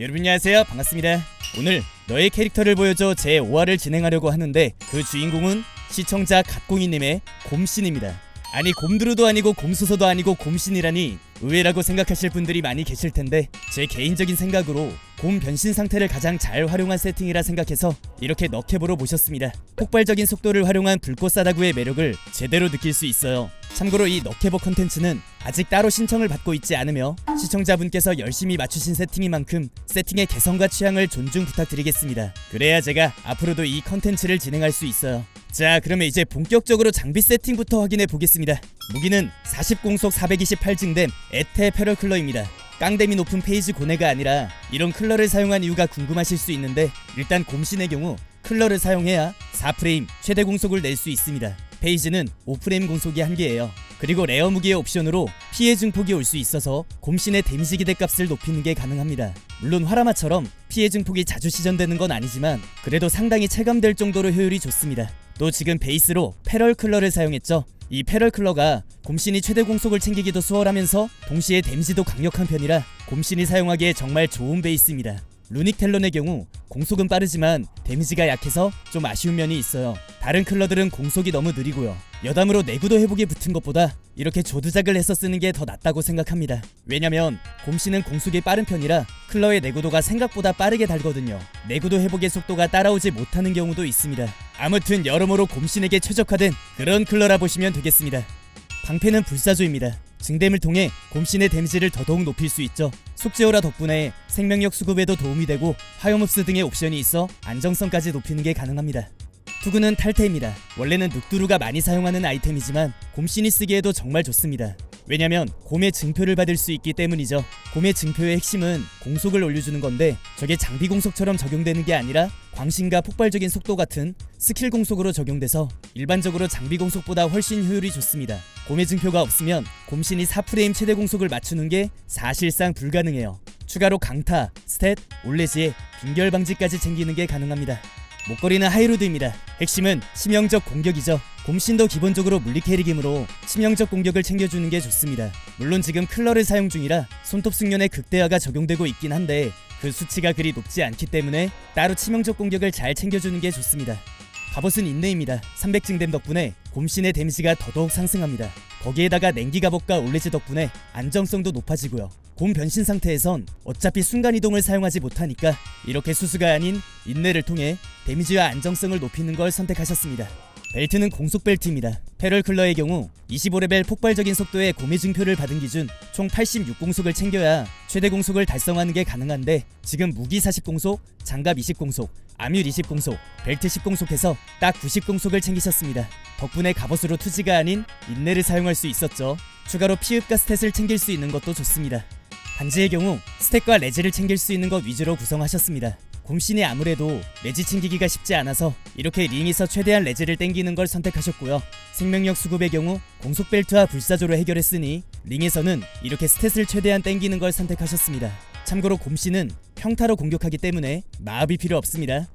여러분 안녕하세요. 반갑습니다. 오늘 너의 캐릭터를 보여줘 제 5화를 진행하려고 하는데 그 주인공은 시청자 갓공이님의 곰신입니다. 아니 곰드루도 아니고 곰소서도 아니고 곰신이라니 의외라고 생각하실 분들이 많이 계실 텐데 제 개인적인 생각으로 곰 변신 상태를 가장 잘 활용한 세팅이라 생각해서 이렇게 넉해보러 모셨습니다. 폭발적인 속도를 활용한 불꽃 사다구의 매력을 제대로 느낄 수 있어요. 참고로 이 넉해버 컨텐츠는 아직 따로 신청을 받고 있지 않으며 시청자분께서 열심히 맞추신 세팅인 만큼 세팅의 개성과 취향을 존중 부탁드리겠습니다. 그래야 제가 앞으로도 이 컨텐츠를 진행할 수 있어요. 자 그러면 이제 본격적으로 장비 세팅부터 확인해 보겠습니다. 무기는 40공속 428증댐 에테 페럴클러입니다. 깡댐이 높은 페이지 고네가 아니라 이런 클러를 사용한 이유가 궁금하실 수 있는데 일단 곰신의 경우 클러를 사용해야 4프레임 최대 공속을 낼 수 있습니다. 페이지는 5프레임 공속이 한계예요. 그리고 레어 무기의 옵션으로 피해 증폭이 올 수 있어서 곰신의 데미지 기대 값을 높이는 게 가능합니다. 물론 화라마처럼 피해 증폭이 자주 시전되는 건 아니지만 그래도 상당히 체감될 정도로 효율이 좋습니다. 또 지금 베이스로 패럴 클러를 사용했죠. 이 패럴 클러가 곰신이 최대 공속을 챙기기도 수월하면서 동시에 데미지도 강력한 편이라 곰신이 사용하기에 정말 좋은 베이스입니다. 루닉 텔론의 경우 공속은 빠르지만 데미지가 약해서 좀 아쉬운 면이 있어요. 다른 클러들은 공속이 너무 느리고요. 여담으로 내구도 회복에 붙은 것보다 이렇게 조두작을 해서 쓰는 게 더 낫다고 생각합니다. 왜냐면 곰씨는 공속이 빠른 편이라 클러의 내구도가 생각보다 빠르게 달거든요. 내구도 회복의 속도가 따라오지 못하는 경우도 있습니다. 아무튼 여러모로 곰신에게 최적화된 그런 클러라 보시면 되겠습니다. 방패는 불사조입니다. 증댐을 통해 곰신의 데미지를 더더욱 높일 수 있죠. 속죄오라 덕분에 생명력 수급에도 도움이 되고 화염흡수 등의 옵션이 있어 안정성까지 높이는 게 가능합니다. 투구는 탈퇴입니다. 원래는 늑두루가 많이 사용하는 아이템이지만 곰신이 쓰기에도 정말 좋습니다. 왜냐면 곰의 증표를 받을 수 있기 때문이죠. 곰의 증표의 핵심은 공속을 올려주는 건데 저게 장비 공속처럼 적용되는 게 아니라 광신과 폭발적인 속도 같은 스킬 공속으로 적용돼서 일반적으로 장비 공속보다 훨씬 효율이 좋습니다. 곰의 증표가 없으면 곰신이 4프레임 최대 공속을 맞추는 게 사실상 불가능해요. 추가로 강타, 스탯, 올레지에 빈결 방지까지 챙기는 게 가능합니다. 목걸이는 하이로드입니다. 핵심은 치명적 공격이죠. 곰신도 기본적으로 물리 캐릭이므로 치명적 공격을 챙겨주는 게 좋습니다. 물론 지금 클러를 사용 중이라 손톱 숙련의 극대화가 적용되고 있긴 한데 그 수치가 그리 높지 않기 때문에 따로 치명적 공격을 잘 챙겨주는 게 좋습니다. 갑옷은 인내입니다. 300증댐 덕분에 곰신의 데미지가 더더욱 상승합니다. 거기에다가 냉기 갑옷과 올레지 덕분에 안정성도 높아지고요. 곰 변신 상태에선 어차피 순간이동을 사용하지 못하니까 이렇게 수수가 아닌 인내를 통해 데미지와 안정성을 높이는 걸 선택하셨습니다. 벨트는 공속 벨트입니다. 페럴 클러의 경우 25레벨 폭발적인 속도의 고미 증표를 받은 기준 총 86공속을 챙겨야 최대 공속을 달성하는 게 가능한데 지금 무기 40공속, 장갑 20공속, 암율 20공속, 벨트 10공속해서 딱 90공속을 챙기셨습니다. 덕분에 갑옷으로 투지가 아닌 인내를 사용할 수 있었죠. 추가로 피읍과 스탯을 챙길 수 있는 것도 좋습니다. 반지의 경우 스택과 레지를 챙길 수 있는 것 위주로 구성하셨습니다. 곰신이 아무래도 레지 챙기기가 쉽지 않아서 이렇게 링에서 최대한 레지를 땡기는 걸 선택하셨고요. 생명력 수급의 경우 공속 벨트와 불사조로 해결했으니 링에서는 이렇게 스탯을 최대한 땡기는 걸 선택하셨습니다. 참고로 곰신은 평타로 공격하기 때문에 마압이 필요 없습니다.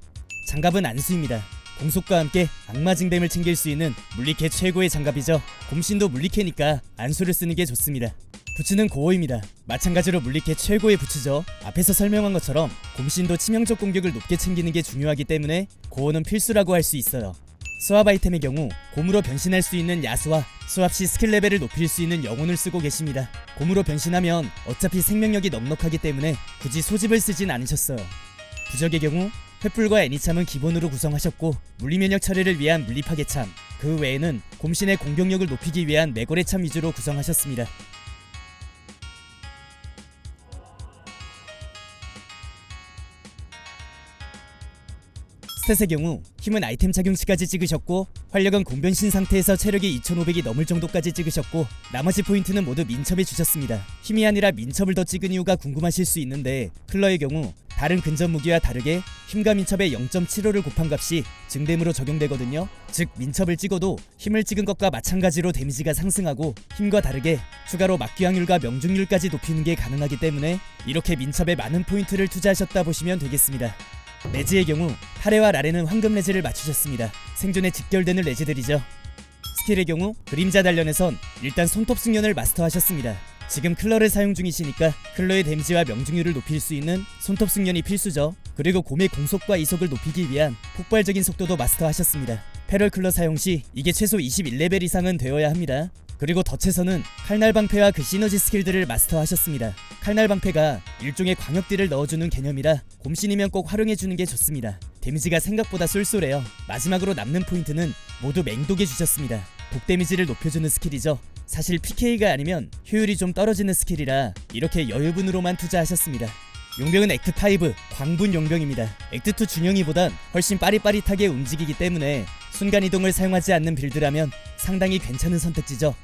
장갑은 안수입니다. 공속과 함께 악마 증뱀을 챙길 수 있는 물리캐 최고의 장갑이죠. 곰신도 물리캐니까 안수를 쓰는 게 좋습니다. 부츠는 고어입니다. 마찬가지로 물리캐 최고의 부츠죠. 앞에서 설명한 것처럼 곰신도 치명적 공격을 높게 챙기는 게 중요하기 때문에 고어는 필수라고 할 수 있어요. 수압 아이템의 경우 곰으로 변신할 수 있는 야수와 수압 시 스킬 레벨을 높일 수 있는 영혼을 쓰고 계십니다. 곰으로 변신하면 어차피 생명력이 넉넉하기 때문에 굳이 소집을 쓰진 않으셨어요. 부적의 경우 횃불과 애니참은 기본으로 구성하셨고 물리면역 처리를 위한 물리파괴참 그 외에는 곰신의 공격력을 높이기 위한 매고래참 위주로 구성하셨습니다. 스탯의 경우 힘은 아이템 착용시까지 찍으셨고 활력은 공변신 상태에서 체력이 2500이 넘을 정도까지 찍으셨고 나머지 포인트는 모두 민첩에 주셨습니다. 힘이 아니라 민첩을 더 찍은 이유가 궁금하실 수 있는데 클러의 경우 다른 근접 무기와 다르게 힘과 민첩의 0.75를 곱한 값이 증댐으로 적용되거든요. 즉 민첩을 찍어도 힘을 찍은 것과 마찬가지로 데미지가 상승하고 힘과 다르게 추가로 막기 확률과 명중률까지 높이는 게 가능하기 때문에 이렇게 민첩에 많은 포인트를 투자하셨다 보시면 되겠습니다. 레지의 경우 하레와 라레는 황금 레지를 맞추셨습니다. 생존에 직결되는 레지들이죠. 스킬의 경우 그림자 단련에선 일단 손톱 숙련을 마스터하셨습니다. 지금 클러를 사용 중이시니까 클러의 데미지와 명중률을 높일 수 있는 손톱 숙련이 필수죠. 그리고 곰의 공속과 이속을 높이기 위한 폭발적인 속도도 마스터하셨습니다. 패럴 클러 사용 시 이게 최소 21레벨 이상은 되어야 합니다. 그리고 덫에서는 칼날 방패와 그 시너지 스킬들을 마스터하셨습니다. 칼날 방패가 일종의 광역딜을 넣어주는 개념이라 곰신이면 꼭 활용해주는 게 좋습니다. 데미지가 생각보다 쏠쏠해요. 마지막으로 남는 포인트는 모두 맹독에 주셨습니다. 독 데미지를 높여주는 스킬이죠. 사실 PK가 아니면 효율이 좀 떨어지는 스킬이라 이렇게 여유분으로만 투자하셨습니다. 용병은 액트 5 광분 용병입니다. 액트 2 준영이보단 훨씬 빠릿빠릿하게 움직이기 때문에 순간 이동을 사용하지 않는 빌드라면 상당히 괜찮은 선택지죠.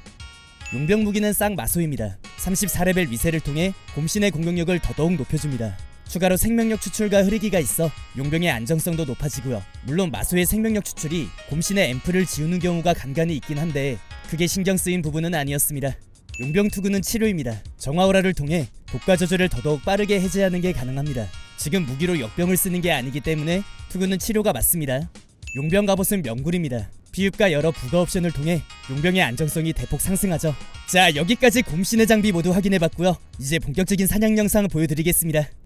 용병 무기는 쌍 마소입니다. 34레벨 위세를 통해 곰신의 공격력을 더더욱 높여줍니다. 추가로 생명력 추출과 흐리기가 있어 용병의 안정성도 높아지고요. 물론 마소의 생명력 추출이 곰신의 앰프를 지우는 경우가 간간히 있긴 한데 크게 신경 쓰인 부분은 아니었습니다. 용병 투구는 치료입니다. 정화오라를 통해 독과 저주를 더더욱 빠르게 해제하는 게 가능합니다. 지금 무기로 역병을 쓰는 게 아니기 때문에 투구는 치료가 맞습니다. 용병 갑옷은 명굴입니다. 피읍과 여러 부가 옵션을 통해 용병의 안정성이 대폭 상승하죠. 자 여기까지 곰신의 장비 모두 확인해봤고요. 이제 본격적인 사냥 영상 보여드리겠습니다.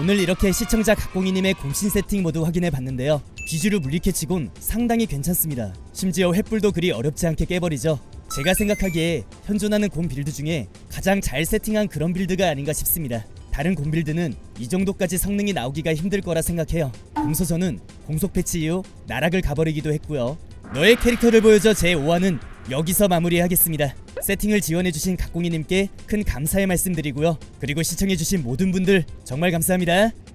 오늘 이렇게 시청자 각공이님의 곰신 세팅 모두 확인해 봤는데요. 비주류 물리캐치곤 상당히 괜찮습니다. 심지어 횃불도 그리 어렵지 않게 깨버리죠. 제가 생각하기에 현존하는 곰 빌드 중에 가장 잘 세팅한 그런 빌드가 아닌가 싶습니다. 다른 곰 빌드는 이 정도까지 성능이 나오기가 힘들 거라 생각해요. 공소전은 공속 패치 이후 나락을 가버리기도 했고요. 너의 캐릭터를 보여줘 제 5화는 여기서 마무리하겠습니다. 세팅을 지원해주신 각공이님께 큰 감사의 말씀드리고요. 그리고 시청해주신 모든 분들 정말 감사합니다.